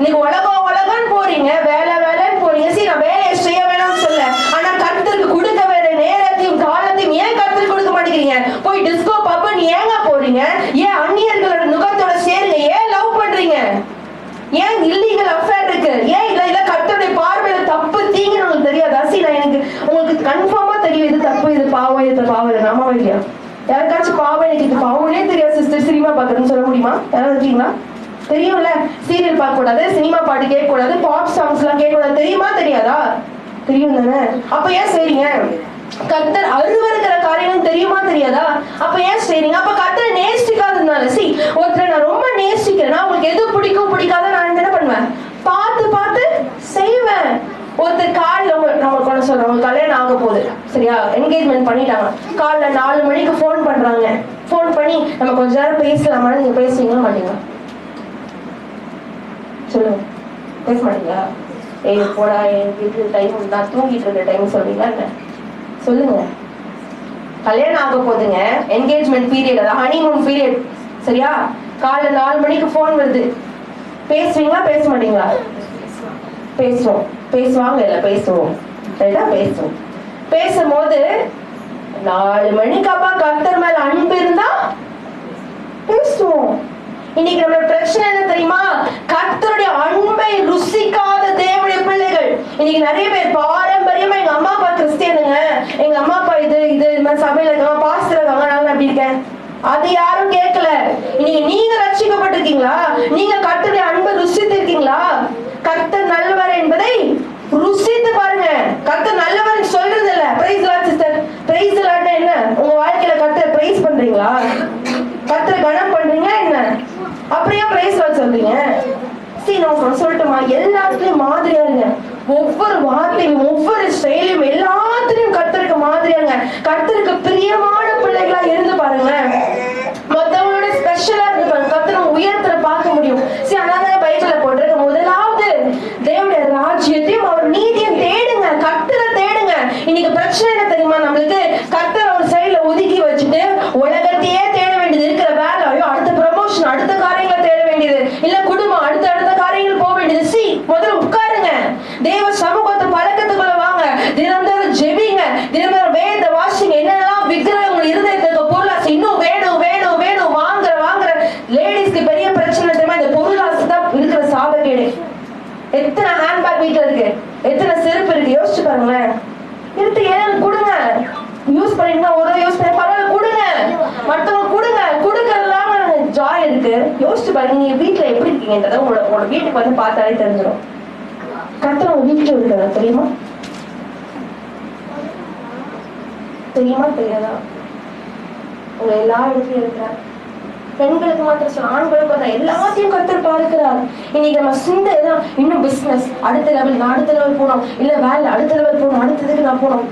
நீங்க உலகம் உலகம் போறீங்க வேலை வேலைன்னு போறீங்க. சரி நான் வேலையை செய்ய வேணாம்னு சொல்ல. ஆனா கருத்துக்கு கொடுக்க வேற நேரத்தையும் காலத்தையும் ஏன் கருத்துக்கு கொடுக்க மாட்டேங்கிறீங்க? போய் டிஸ்கோ பப்புன்னு ஏங்க போறீங்க? ஏன் அந்நியர்களோட நுகத்தோட சேருங்க ஏன் லவ் பண்றீங்க? ஏன் இல்லீகல் அஃபேர் இருக்கு? ஏன் இல்ல இல்ல கர்த்தருடைய பார்வையில தப்பு தீங்குன்னு உங்களுக்கு தெரியாது? அசி நான் எனக்கு உங்களுக்கு கன்ஃபார்மா தெரியும் இது தப்பு இது பாவம் இது பாவம் இல்லை நாம இல்லையா? யாருக்காச்சும் பாவம் எனக்கு இது பாவம்னே தெரியாது சிஸ்டர் சினிமா பாக்குறதுன்னு சொல்ல முடியுமா? யாராவது இருக்கீங்களா? தெரியும்ல? சீரியல் பார்க்க கூடாது சினிமா பாட்டு கேட்க கூடாது பாப் சாங்ஸ் எல்லாம் கேட்க கூடாது தெரியுமா? தெரியாதா? தெரியும் தானே? அப்ப ஏன் செய்றீங்க? கர்த்தர் அருவருக்கிற காரியம் தெரியுமா? தெரியாதா? அப்ப ஏன் செய்றீங்க? அப்ப கத்தரை நேசிக்காததுனால சி ஒருத்தரை நான் ரொம்ப நேசிக்கிறேன்னா உங்களுக்கு எது பிடிக்கும் பிடிக்காத நான் என்ன பண்ணுவேன்? பார்த்து பார்த்து செய்வேன். ஒருத்தர் காலில் உங்க நம்ம கொண்டு சொல்றோம் கல்யாணம் ஆக போகுது. சரியா? என்கேஜ்மெண்ட் பண்ணிட்டாங்க. காலைல நாலு மணிக்கு ஃபோன் பண்றாங்க. ஃபோன் பண்ணி நம்ம கொஞ்ச நேரம் பேசலாமான்னு நீங்க பேசுவீங்களா மாட்டீங்களா? சொல்லுங்க. பேச மாட்டீங்களா? ஏய் போடா என் வீட்டுல டைம் நான் தூங்கிட்டு இருக்க டைம் சொல்றீங்களா என்ன? சொல்லுங்க. கல்யாணம் ஆக போதுங்க. என்கேஜ்மெண்ட் பீரியட் அதான் ஹனிமூன் பீரியட் சரியா? காலைல நாலு மணிக்கு ஃபோன் வருது. பேசுவீங்களா பேச மாட்டீங்களா? பேசுவோம். பேசுவாங்க இல்லை பேசுவோம். ரைட்டா பேசுவோம். பேசும்போது நாலு மணிக்கு அப்பா கர்த்தர் மேல அன்பு இருந்தா பேசுவோம். இன்னைக்கு நம்மளோட பிரச்சனை என்ன தெரியுமா? கர்த்தருடைய அன்பை ருசிக்காத தேவனுடைய பிள்ளைகள். இன்னைக்கு நிறைய பேர் பாரம்பரியமா எங்க அம்மா அப்பா கிறிஸ்டியனுங்க. எங்க அம்மா அப்பா இது இது இது மாதிரி சபையில இருக்காங்க பாஸ்டர் இருக்காங்க நான் அப்படி இருக்கேன். அது யாரும் கேட்கல. இன்னைக்கு நீங்க ரட்சிக்கப்பட்டிருக்கீங்களா நீங்க கர்த்தருடைய அன்பை ருசித்து இருக்கீங்களா கர்த்தர் நல்லவர் என்பதை ருசித்து பாருங்க கர்த்தர் நல்லவர் சொல்றது இல்ல பிரைஸ் லாட் சிஸ்டர் பிரைஸ் லாட்னா என்ன உங்க வாழ்க்கையில கர்த்தர் பிரைஸ் பண்றீங்களா கர்த்தரை கனம் பண்றீங்க என்ன அப்படியே பிரைஸ் சொல்றீங்க? சரி நான் உங்களுக்கு சொல்லட்டுமா? எல்லாத்துலயும் மாதிரியா இருங்க. ஒவ்வொரு வார்த்தையும் ஒவ்வொரு செயலையும் எல்லாத்துலயும் கர்த்தருக்கு மாதிரியா இருங்க கர்த்தருக்கு பிரியமான பிள்ளைகளா இருந்து பாருங்களேன் மத்தவங்களோட ஸ்பெஷலா இருந்து பாருங்க கர்த்தரை உயரத்துல பார்க்க முடியும் சரி அதான் பைபிள்ல போட்டிருக்க முதலாவது தேவனுடைய ராஜ்யத்தையும் அவர் நீதியும் தேடுங்க கர்த்தரை தேடுங்க இன்னைக்கு பிரச்சனை என்ன தெரியுமா நம்மளுக்கு கர்த்தர் ஒரு சைடுல ஒதுக்கி வச்சுட்டு உலகத்தையே தேட வேண்டியது இருக்கிற வேலை ஐயோ அடுத்த ப்ரமோஷன் அடுத்த காரியங்களை தேட வேண்டியது இல்ல குடும்பம் அடுத்த அடுத்த காரியங்கள் போக வேண்டியது சி முதல்ல உட்காருங்க தேவ சமூகத்தை பழக்கத்துக்குள்ள வாங்க தினந்தோறும் ஜெபிங்க தினந்தோறும் வேத வாசிங்க என்னெல்லாம் விக்கிரகம் உங்க இருதயத்துக்கு பொருளாசை இன்னும் வேணும் வேணும் வேணும் வாங்குற வாங்குற லேடிஸ்க்கு பெரிய பிரச்சனை தெரியுமா இந்த பொருளாசை தான் இருக்கிற சாபக்கேடு எத்தனை ஹேண்ட்பேக் வீட்ல இருக்கு எத்தனை செருப்பு இருக்கு யோசிச்சு பாருங்களேன். எடுத்து ஏழு கொடுங்க? யூஸ் பண்ணிருந்தா ஒரு யூஸ் பண்ணி பரவாயில்ல கொடுங்க. மற்றவங்க கொடுங்க. கொடுக்கறதுலாம் ஜாய் இருக்கு. யோசிச்சு பாருங்க நீங்க வீட்டுல எப்படி இருக்கீங்கன்றத உங்களோட உங்களோட வீட்டுக்கு வந்து பார்த்தாலே தெரிஞ்சிடும் கத்தர் உங்க வீட்டுல இருக்கிறதா தெரியுமா? தெரியுமா? தெரியாதா? உங்க எல்லா இடத்துலயும் இருக்கிறார். பெண்களுக்கு மாத்திரம் சொல்ல ஆண்களுக்கு தான் எல்லாத்தையும் கத்தர் பார்க்கிறார். இன்னைக்கு நம்ம சிந்தை தான் இன்னும் பிசினஸ் அடுத்த லெவல் நான் அடுத்த லெவல் போனோம் இல்ல வேலை அடுத்த லெவல் போகணும். அடுத்ததுக்கு நான் போனோம்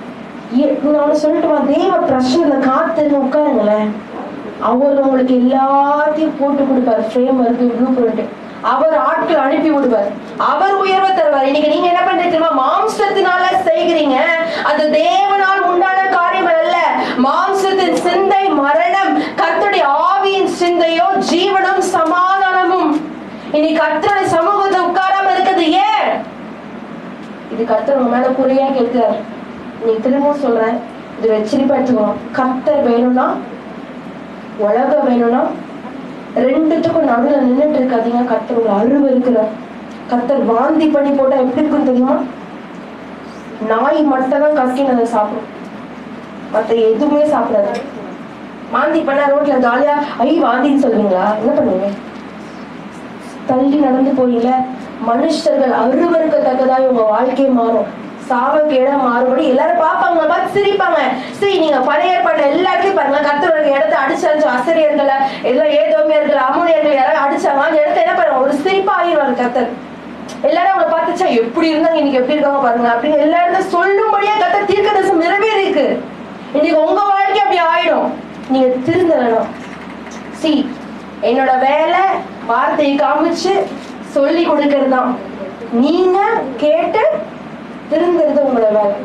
நான் சொல்லட்டுமா? தெய்வ பிரச்சனை காத்துன்னு உட்காருங்களேன். அவர் உங்களுக்கு எல்லாத்தையும் போட்டு கொடுப்பார். ஃப்ரேம் வருது ப்ளூ பிரிண்ட் அவர் ஆட்கள் அனுப்பி விடுவார். அவர் உயர்வை தருவார். இன்னைக்கு நீங்க என்ன பண்றீங்க இன்னைக்கு கர்த்தருடைய சமூகத்தை உட்காராம இருக்குது ஏன்? இது கர்த்தர் உங்க மேல குறையா கேட்கிறார். நீ திரும்பவும் சொல்றேன் இது வச்சிருப்பா எடுத்துக்கணும் கர்த்தர் வேணும்னா உலகம் வேணும்னா ரெண்டுத்துக்கும் நடுவில் நின்றுட்டு இருக்காதீங்க. கர்த்தர் உங்களை அருவ இருக்கிறார் கர்த்தர் வாந்தி பண்ணி போட்டா எப்படி இருக்கும் தெரியுமா? நாய் மட்டும் தான் கக்கினதை சாப்பிடும். மற்ற எதுவுமே சாப்பிடாது. வாந்தி பண்ணா ரோட்ல ஜாலியா ஐ வாந்தின்னு சொல்லுவீங்களா? என்ன பண்ணுவீங்க? தள்ளி நடந்து போயில மனுஷர்கள் அருவருக்கத்தக்கதா உங்க வாழ்க்கை மாறும். சாவக்கேடா மாறுபடி எல்லாரும் பார்ப்பாங்க பார்த்து சிரிப்பாங்க. சரி நீங்க பழைய ஏற்பாடு எல்லாத்தையும் பாருங்க. கர்த்தருடைய இடத்த அடிச்சாச்சு அசரியர்களை எல்லாம் ஏதோமியர்கள் அமுனியர்கள் யாராவது அடிச்சாங்க அந்த இடத்த என்ன பண்ணுவாங்க ஒரு சிரிப்பா ஆயிடுவாங்க கத்தர் எல்லாரும் அவங்களை பார்த்துச்சா எப்படி இருந்தாங்க? இன்னைக்கு எப்படி இருக்காங்க பாருங்க அப்படின்னு எல்லா இடத்துல சொல்லும்படியா கத்த தீர்க்க தசம் நிறைவேறிருக்கு இன்னைக்கு உங்க வாழ்க்கை அப்படி ஆயிடும். நீங்க திருந்த சி என்னோட வேலை வார்த்தையை காமிச்சு சொல்லி கொடுக்கறது தான் நீங்க கேட்டு திருந்துறது உங்களோட வேலை.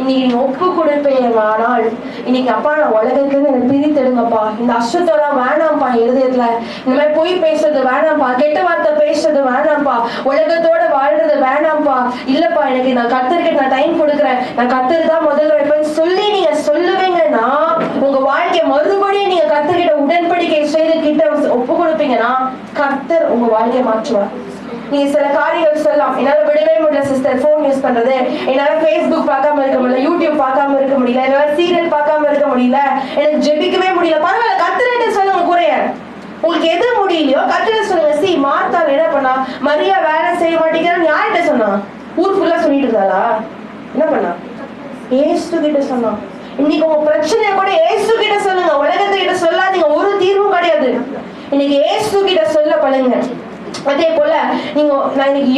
இன்னைக்கு நீங்க ஒப்பு கொடுப்பேன் ஆனால் இன்னைக்கு அப்பா நான் உலகத்துல எனக்கு பிரித்தெடுங்கப்பா. இந்த அசுத்தம்லாம் வேணாம்ப்பா என் இருதயத்துல. இந்த மாதிரி பொய் பேசுறது வேணாம்ப்பா. கெட்ட வார்த்தை பேசுறது வேணாம்ப்பா. உலகத்தோட வாழ்றது வேணாம்ப்பா. இல்லப்பா எனக்கு நான் கத்துருக்கு நான் டைம் கொடுக்குறேன். நான் கத்தருக்கு தான் முதல்ல வைப்பேன். சொல்லி நீங்க சொல்லுவீங்கன்னா உங்க வாழ்க்கைய மறுபடியும் நீங்க கத்தர்கிட்ட உடன்படிக்கை செய்து கிட்ட ஒப்பு கர்த்தர் உங்க வாழ்க்கையை மாற்றுவார். நீ சில காரியங்கள் சொல்லலாம். என்னால விடவே முடியல சிஸ்டர் போன் யூஸ் பண்றது. என்னால ஃபேஸ்புக் பார்க்காம இருக்க முடியல யூடியூப் பார்க்காம இருக்க முடியல என்னால சீரியல் பார்க்காம இருக்க முடியல எனக்கு ஜெபிக்கவே முடியல. பரவாயில்ல கத்துறேன்னு சொல்லுங்க குறைய உங்களுக்கு எது முடியலையோ கத்துற சொல்லுங்க சி மாத்தா என்ன பண்ணா? மரியா வேலை செய்ய மாட்டேங்கிறான்னு யார்கிட்ட சொன்னா? ஊர் ஃபுல்லா சொல்லிட்டு இருந்தாளா? என்ன பண்ணா? ஏஸ்து கிட்ட சொன்னான். இன்னைக்கு உங்க பிரச்சனைய கூட ஏசு கிட்ட சொல்லுங்க. உலகத்தை கிட்ட சொல்லாதீங்க. ஒரு தீர்வும் கிடையாது. இன்னைக்கு ஏசு கிட்ட சொல்ல பழங்க அதே போல நீங்க நான் இன்னைக்கு